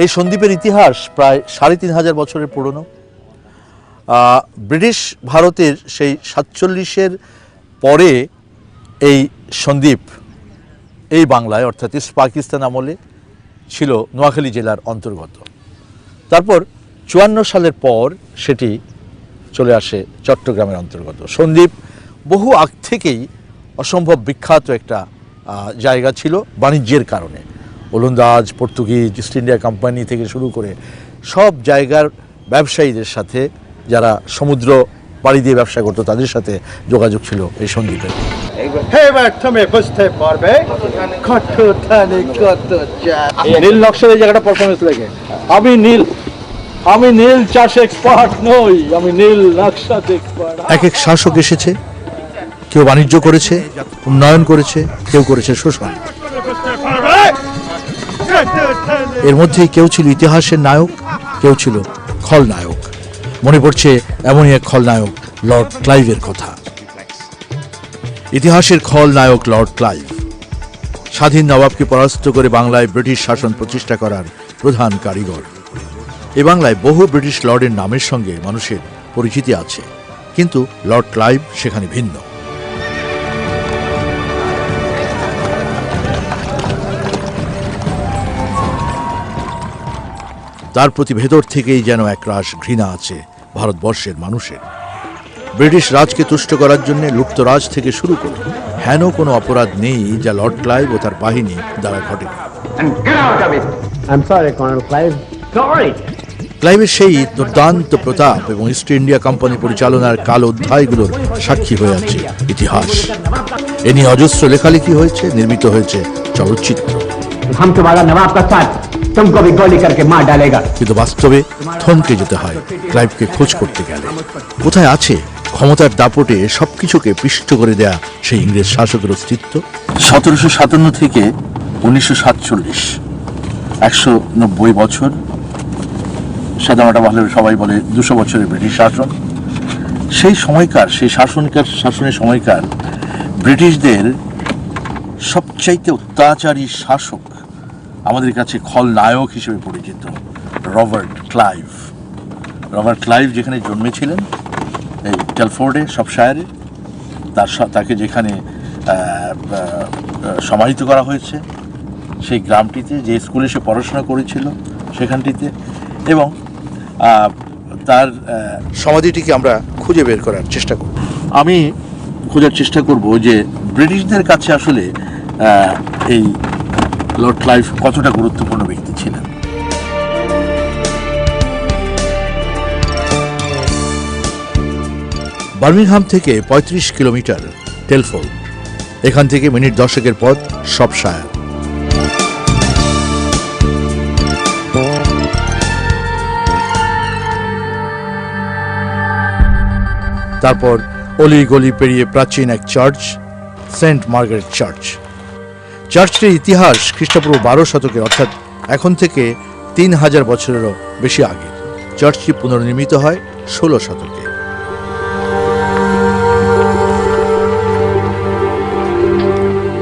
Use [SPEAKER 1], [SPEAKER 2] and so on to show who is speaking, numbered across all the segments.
[SPEAKER 1] এই সন্দ্বীপের ইতিহাস প্রায় সাড়ে তিন হাজার বছরের পুরনো। ব্রিটিশ ভারতের সেই সাতচল্লিশের পরে এই সন্দ্বীপ এই বাংলায়, অর্থাৎ ইস্ট পাকিস্তান আমলে, ছিল নোয়াখালী জেলার অন্তর্গত। তারপর চুয়ান্ন সালের পর সেটি চলে আসে চট্টগ্রামের অন্তর্গত। সন্দ্বীপ বহু আগ থেকেই অসম্ভব বিখ্যাত একটা জায়গা ছিল বাণিজ্যের কারণে। ওলন্দাজ পর্তুগিজ ইস্ট ইন্ডিয়া কোম্পানি থেকে শুরু করে সব জায়গার ব্যবসায়ীদের সাথে যারা সমুদ্র পাড়ি দিয়ে ব্যবসা করতো তাদের সাথে যোগাযোগ ছিল এই সন্দ্বীপের
[SPEAKER 2] এবার তুমি বুঝতে পারবে কত থানে কত
[SPEAKER 3] নীল নকশার এই জায়গাটা পারফরমেন্স লেগে। আমি নীল আমি নীল চাষে এক্সপার্ট নই আমি নীল এক্সপার্ট
[SPEAKER 1] এক এক শাসক এসেছে কেউ বাণিজ্য করেছে উন্নয়ন করেছে কেউ করেছে শোষণ। এর মধ্যেই কেউ ছিল ইতিহাসের নায়ক, কেউ ছিল খলনায়ক। মনে পড়ছে এমনই এক খলনায়ক, লর্ড ক্লাইভের কথা। ইতিহাসের খলনায়ক লর্ড ক্লাইভ। স্বাধীন নবাবকে পরাস্ত করে বাংলায় ব্রিটিশ শাসন প্রতিষ্ঠা করার প্রধান কারিগর। এ বাংলায় বহু ব্রিটিশ লর্ডের নামের সঙ্গে মানুষের পরিচিতি আছে, কিন্তু লর্ড ক্লাইভ সেখানে ভিন্ন। তার প্রতি ভেতর থেকেই যেন একরাশ ঘৃণা আছে ভারতবর্ষের মানুষের। ব্রিটিশ রাজকে তুষ্ট করার জন্য লুপ্তরাজ থেকে শুরু করে হেন কোনো অপরাধ নেই যা লর্ড ক্লাইভ ও তার বাহিনী দ্বারা.
[SPEAKER 4] Sorry.
[SPEAKER 1] ক্লাইভের সেই দুর্দান্ত প্রতাপ এবং ইস্ট ইন্ডিয়া কোম্পানি পরিচালনার কাল অধ্যায়গুলোর সাক্ষী হয়ে আছে ইতিহাস। এ নিয়ে অজস্র লেখালেখি হয়েছে নির্মিত হয়েছে চলচ্চিত্র।
[SPEAKER 4] हम तुम्हारा नवाब का साथ तुमको भी गोली करके मार डालेगा
[SPEAKER 1] কিন্তু বাস্তবে থমকে যেতে হয় ক্লাইভকে খোঁজ করতে গেলে কোথায় আছে ক্ষমতার দাপটে সবকিছুকে পিষ্ট করে দেয়া সেই ইংরেজ শাসকের অস্তিত্ব সতেরোশো সাতান্ন থেকে উনিশশো সাতচল্লিশ একশো নব্বই বছর সাদামাটা ভালো সবাই বলে দুশো বছরের ব্রিটিশ শাসন সেই সময়কার সেই শাসনকার শাসনের সময়কার ব্রিটিশদের সবচাইতে অত্যাচারী শাসক আমাদের কাছে খলনায়ক হিসেবে পরিচিত রবার্ট ক্লাইভ। রবার্ট ক্লাইভ যেখানে জন্মেছিলেন এই টেলফোর্ডে সবশায়ারে তার সা- তাকে যেখানে সমাহিত করা হয়েছে সেই গ্রামটিতে যে স্কুলে সে পড়াশোনা করেছিল সেখানটিতে এবং তার সমাধিটিকে আমরা খুঁজে বের করার চেষ্টা করব। আমি খোঁজার চেষ্টা করব যে ব্রিটিশদের কাছে আসলে এই লর্ড ক্লাইভ কতটা গুরুত্বপূর্ণ ব্যক্তি ছিলেন? বার্মিংহাম থেকে ৩৫ কিলোমিটার, টেলফোর্ড। এখান থেকে মিনিট দশেকের পথ সবশায়ার তারপর অলি গলি পেরিয়ে প্রাচীন এক চার্চ, সেন্ট মার্গারেট চার্চ। চার্চটির ইতিহাস খ্রিস্টপূর্ব বারো শতকে, অর্থাৎ এখন থেকে তিন হাজার বছরেরও বেশি আগে। চার্চটি পুনর্নির্মিত হয় ষোলো শতকে।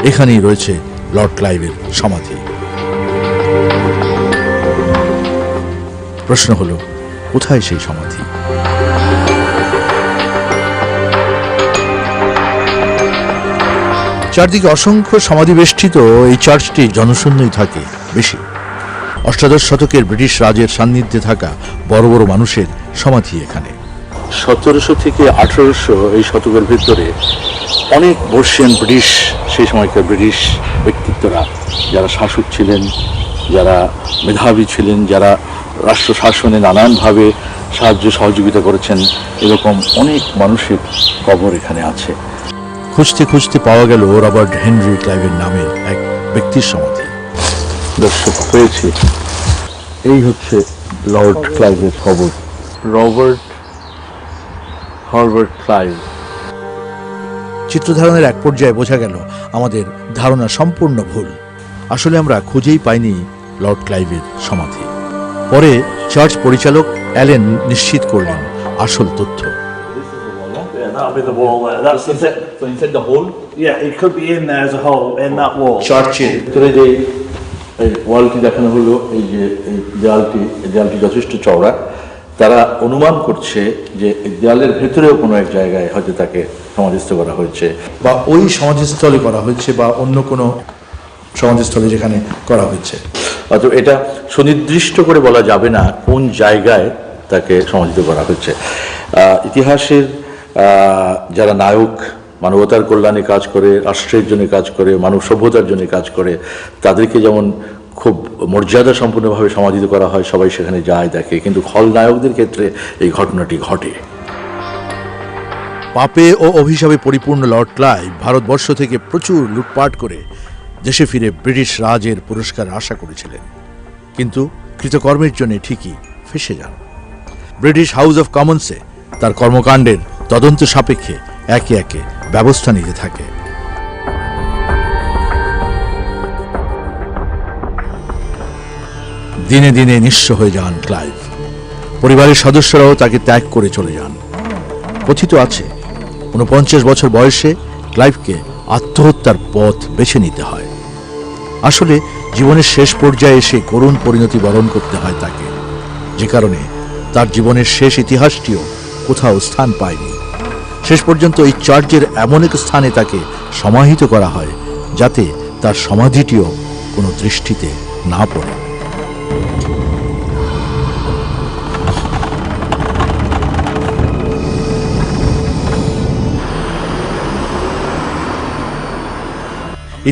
[SPEAKER 1] এখানেই রয়েছে লর্ড ক্লাইভের সমাধি। প্রশ্ন হলো, কোথায় সেই সমাধি? চারদিকে অসংখ্য সমাধিবেষ্টিত এই চার্চটি জনশূন্যই থাকে বেশি। অষ্টাদশ শতকের ব্রিটিশ রাজের সান্নিধ্যে থাকা বড় বড় মানুষের সমাধি এখানে। সতেরোশো থেকে আঠারোশো এই শতকের ভিতরে অনেক বর্ষিয়ান ব্রিটিশ, সেই সময়কার ব্রিটিশ ব্যক্তিত্বরা, যারা শাসক ছিলেন, যারা মেধাবী ছিলেন, যারা রাষ্ট্র শাসনে নানানভাবে সাহায্য সহযোগিতা করেছেন, এরকম অনেক মানুষের কবর এখানে আছে। খুঁজতে খুঁজতে পাওয়া গেল রবার্ট হেনরি ক্লাইভের নামের এক ব্যক্তির সমাধি। দর্শক হয়েছে। এই হচ্ছে লর্ড ক্লাইভের খবর। Robert হরবার্ট Clive. চিত্রধারণের এক পর্যায়ে বোঝা গেল আমাদের ধারণা সম্পূর্ণ ভুল। আসলে আমরা খুঁজেই পাইনি লর্ড ক্লাইভের সমাধি। পরে চার্চ পরিচালক অ্যালেন নিশ্চিত করলেন আসল তথ্য।
[SPEAKER 3] So inside the hole,
[SPEAKER 5] Yeah, it could be in there as a hole in that wall.
[SPEAKER 1] চার্চের ভিতরে যে এই ওয়ালটি দেখানো হলো এই যে এই দেয়ালটি এই দেয়ালটি যথেষ্ট চওড়া। তারা অনুমান করছে যে এই দেয়ালের ভেতরেও কোনো এক জায়গায় হয়তো তাকে সমাধিস্থ করা হয়েছে।
[SPEAKER 6] বা ওই সমাধিস্থলে করা হয়েছে বা অন্য কোনো সমাধিস্থলে যেখানে করা হয়েছে।
[SPEAKER 1] অথবা এটা সুনির্দিষ্ট করে বলা যাবে না কোন জায়গায় তাকে সমাধিত করা হচ্ছে আহ, ইতিহাসের যারা নায়ক মানবতার কল্যাণে কাজ করে, রাষ্ট্রের জন্য কাজ করে, মানব সভ্যতার জন্য কাজ করে, তাদেরকে যেমন খুব মর্যাদা সম্পূর্ণভাবে সমাধিত করা হয়, সবাই সেখানে যায়, দেখে। কিন্তু খলনায়কদের ক্ষেত্রে এই ঘটনাটি ঘটে। পাপে ও অভিশাপে পরিপূর্ণ লর্ড ক্লাইভ ভারতবর্ষ থেকে প্রচুর লুটপাট করে দেশে ফিরে ব্রিটিশ রাজের পুরস্কার আশা করেছিলেন। কিন্তু কৃতকর্মের জন্য ঠিকই ফেসে যান। ব্রিটিশ হাউস অফ কমন্সে তার কর্মকাণ্ডের তদন্ত সাপেক্ষে একে একে ব্যবস্থা নিতে থাকে। দিনে দিনে নিঃস্ব হয়ে যান ক্লাইভ। পরিবারের সদস্যরাও তাকে ত্যাগ করে চলে যান। কথিত আছে উনপঞ্চাশ বছর বয়সে ক্লাইভকে আত্মহত্যার পথ বেছে নিতে হয়। আসলে জীবনের শেষ পর্যায়ে এসে করুণ পরিণতি বরণ করতে হয় তাকে। যে কারণে তার জীবনের শেষ ইতিহাসটিও কোথাও স্থান পায়নি। শেষ পর্যন্ত এই চার্চের এমন এক স্থানে তাকে সমাহিত করা হয়, যাতে তার সমাধিটিও কোনো দৃষ্টিতে না পড়ে।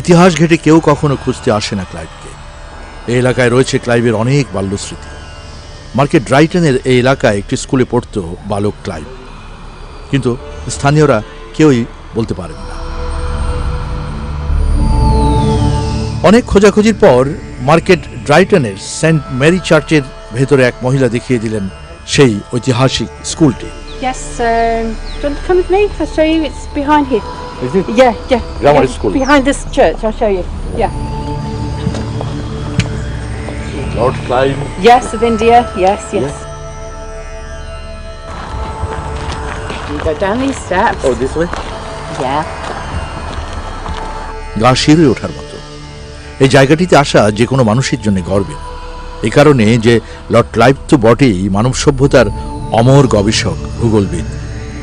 [SPEAKER 1] ইতিহাস ঘেটে কেউ কখনো খুঁজতে আসে না ক্লাইভকে। এই এলাকায় রয়েছে ক্লাইভের অনেক বাল্যস্মৃতি। মার্কেট ড্রাইটনের এই এলাকায় একটি স্কুলে পড়তো বালক ক্লাইভ। কিন্তু স্থানীয়রা কেউই বলতে পারেন না। অনেক খোঁজাখুঁজির পর মার্কেট ড্রাইটনের সেন্ট মেরি চার্চের ভেতরে এক মহিলা দেখিয়ে দিলেন সেই ঐতিহাসিক স্কুলটি।
[SPEAKER 7] Yes, of India. Yes, yes. Yeah. You go down these steps.
[SPEAKER 1] Oh this way
[SPEAKER 7] Yeah.
[SPEAKER 1] গা শিরে ওঠার মতো। এই জায়গাটিতে আসা যে কোনো মানুষের জন্য গর্বের এই কারণে যে লর্ড ক্লাইভ তো বটেই মানব সভ্যতার অমর গবেষক ভূগোলবিদ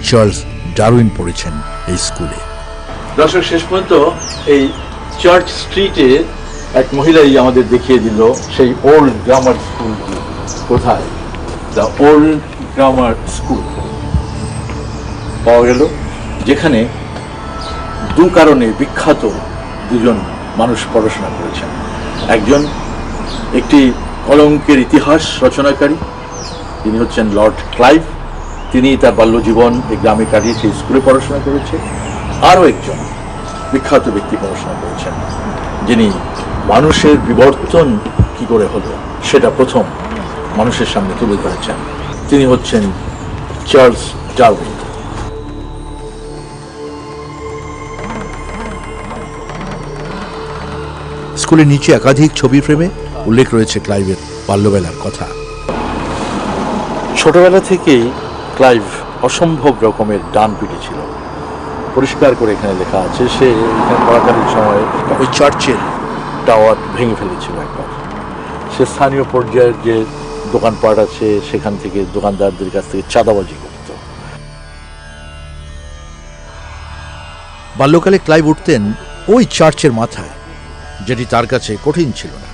[SPEAKER 1] চার্লস ডারউইন পড়েছেন এই স্কুলে। দর্শক শেষ পর্যন্ত এই চার্চ স্ট্রিটে এক মহিলাই আমাদের দেখিয়ে দিল সেই ওল্ড গ্রামার স্কুল কোথায়? The old grammar school. পাওয়া গেল, যেখানে দু কারণে বিখ্যাত দুজন মানুষ পড়াশোনা করেছেন। একজন একটি কলঙ্কের ইতিহাস রচনাকারী, তিনি হচ্ছেন লর্ড ক্লাইভ, তিনি তার বাল্যজীবন এই গ্রামে কাটিয়েছে স্কুলে পড়াশোনা করেছে আরও একজন বিখ্যাত ব্যক্তি পড়াশোনা করেছেন, যিনি মানুষের বিবর্তন কি করে হলো সেটা প্রথম মানুষের সামনে তুলে ধরেছেন। তিনি হচ্ছেন চার্লস ডারউইন। স্কুলের নিচে একাধিক ছবি ফ্রেমে উল্লেখ রয়েছে ক্লাইভের বাল্যবেলার কথা। ছোটবেলা থেকেই ক্লাইভ অসম্ভব রকমের ডান পিটে ছিল। পরিষ্কার করে এখানে লেখা আছে সে এখানে পড়াকালীন সময়ে ওই চার্চের টাওয়ার ভেঙে ফেলেছিল একবার। সে স্থানীয় পর্যায়ের যে দোকানপাট আছে সেখান থেকে দোকানদারদের কাছ থেকে চাঁদাবাজি করত। বাল্যকালে ক্লাইভ উঠতেন ওই চার্চের মাথায়। যেটি তার কাছে কঠিন ছিল না।